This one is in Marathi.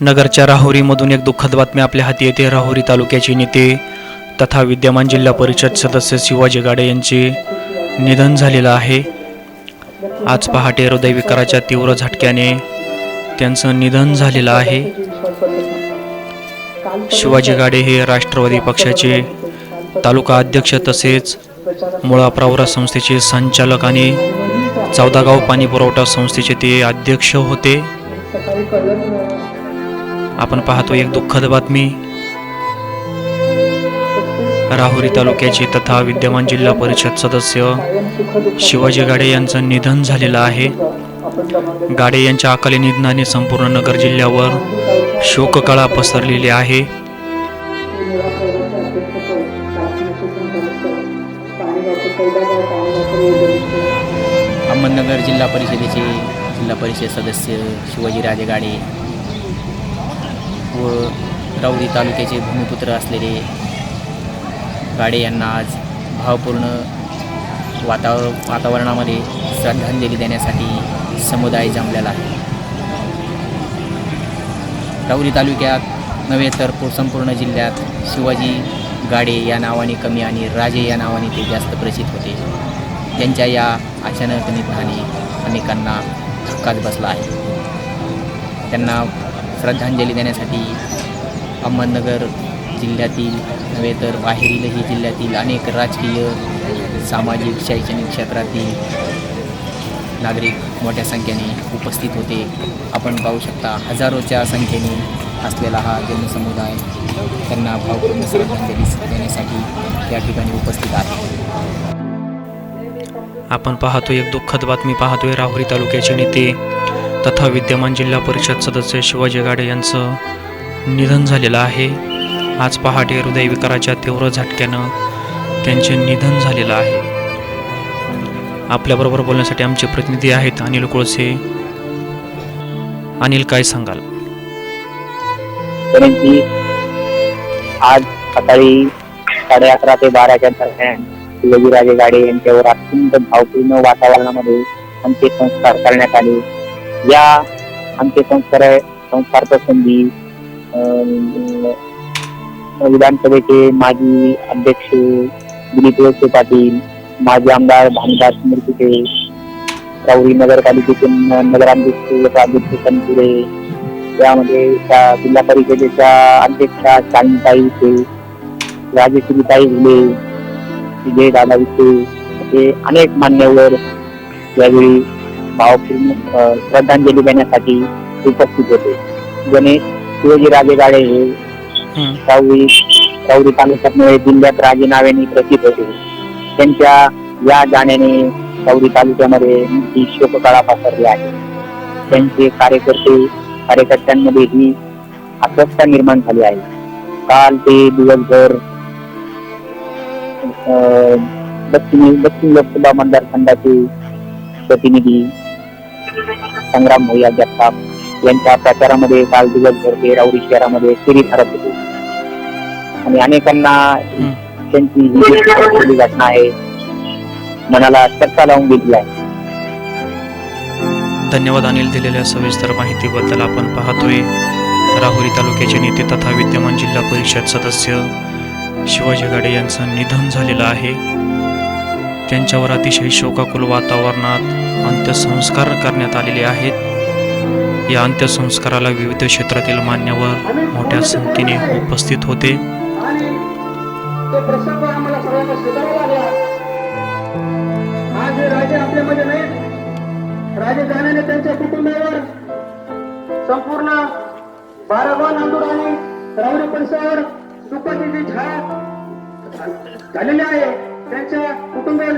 नगरच्या राहुरीमधून एक दुःखद बातमी आपल्या हाती येते. राहुरी तालुक्याचे नेते तथा विद्यमान जिल्हा परिषद सदस्य शिवाजी गाडे यांचे निधन झालेलं आहे. आज पहाटे हृदयविकाराच्या तीव्र झटक्याने त्यांचं निधन झालेलं आहे. शिवाजी गाडे हे राष्ट्रवादी पक्षाचे तालुका अध्यक्ष तसेच मुळा प्रवरा संस्थेचे संचालक आणि चौदागाव पाणी पुरवठा संस्थेचे ते अध्यक्ष होते. आपण पाहतो एक दुःखद बातमी. राहुरी तालुक्याचे तथा विद्यमान जिल्हा परिषद सदस्य शिवाजी गाडे यांचं निधन झालेलं आहे. गाडे यांच्या अकाली निधनाने संपूर्ण नगर जिल्ह्यावर शोककळा पसरलेली आहे. अहमदनगर जिल्हा परिषदेचे जिल्हा परिषद सदस्य शिवाजीराजे गाडे व राऊरी तालुक्याचे भूमिपुत्र असलेले गाडे यांना आज भावपूर्ण वातावर वातावरणामध्ये श्रद्धांजली देण्यासाठी समुदाय जमलेला आहे. राऊरी तालुक्यात नव्हे तर संपूर्ण जिल्ह्यात शिवाजी गाडे या नावाने कमी आणि राजे या नावाने ते जास्त प्रसिद्ध होते. त्यांच्या या अचानक निधनाने अनेकांना धक्काच बसला आहे. त्यांना श्रद्धांजली देण्यासाठी अहमदनगर जिल्ह्यातील नव्हे तर बाहेरीलही जिल्ह्यातील अनेक राजकीय सामाजिक शैक्षणिक क्षेत्रातील नागरिक मोठ्या संख्येने उपस्थित होते. आपण पाहू शकता हजारोच्या संख्येने असलेला हा जनसमुदाय त्यांना भावपूर्ण श्रद्धांजली देण्यासाठी या ठिकाणी उपस्थित आहे. आपण पाहतो एक दुःखद बातमी पाहतोय राहुरी तालुक्याचे नेते तथा विद्यमान जिल्हा परिषद सदस्य शिवाजी गाडे यांचं निधन झालेलं आहे. आज पहाटे हृदयविकाराच्या तीव्र झटक्यानं त्यांचे निधन झालेलं आहे. आपल्याबरोबर बोलण्यासाठी आमचे प्रतिनिधी आहेत अनिल कोळसे. अनिल काय सांगाल? आज सकाळी साडे अकरा ते बाराच्या दरम्यान शिवाजीराजे गाडे यांच्यावर अत्यंत भावपूर्ण वातावरणामध्ये अंत्यसंस्कार करण्यात आले. या. आमचे संस्कार प्रसंगी अं, विधानसभेचे माजी अध्यक्ष दिलीप वळसे पाटील माजी आमदार भानदास मिरकुटे राहुरी नगरपालिकेचे नगराध्यक्ष आदित्य तनपुरे यामध्ये त्या जिल्हा परिषदेच्या अध्यक्षा शांताई विखे राजेश्रीताई भुले विजय दादा विखे हे अनेक मान्यवर यावेळी भावपूर्ण श्रद्धांजली देण्यासाठी उपस्थित होते. गणेश शिवाजीराजे गाडे हे हं. राहुरी तालुक्यात नव्हे जिल्ह्यात राजे नावाने प्रसिद्ध होते. त्यांच्या या जाण्याने राहुरी तालुक्यामध्ये मोठी शोककळा पसरली आहे. त्यांचे कार्यकर्ते कार्यकर्त्यांमध्ये ही अस्वस्थता निर्माण झाली आहे. काल ते दिवसभर अं, दक्षिण दक्षिण लोकसभा मतदारसंघाचे प्रतिनिधी संग्राम भैया जगताप यांच्या प्रचारामध्ये काल दिवसभर ते राऊरी शहरामध्ये फेरी ठरत होते. आणि अनेकांना. त्यांची घटना आहे मनाला चक्का लावून गेली आहे. धन्यवाद अनिल दिलेल्या सविस्तर माहितीबद्दल आपण पाहतोय. राहुरी तालुक्याचे नेते तथा विद्यमान जिल्हा परिषद सदस्य शिवाजी गाडे यांचं निधन झालेलं आहे. त्यांच्यावर अतिशय शोकाकुल वातावरणात अंत्यसंस्कार करण्यात आलेले आहेत. या अंत्यसंस्काराला विविध क्षेत्रातील मान्यवर मोठ्या संख्येने उपस्थित होते. राजे जाण्याने त्यांच्या कुटुंबावर संपूर्ण बारागाव नांदूर आणि परिसरावर दुःखाची जी झालेली आहे त्यांच्या कुटुंबावर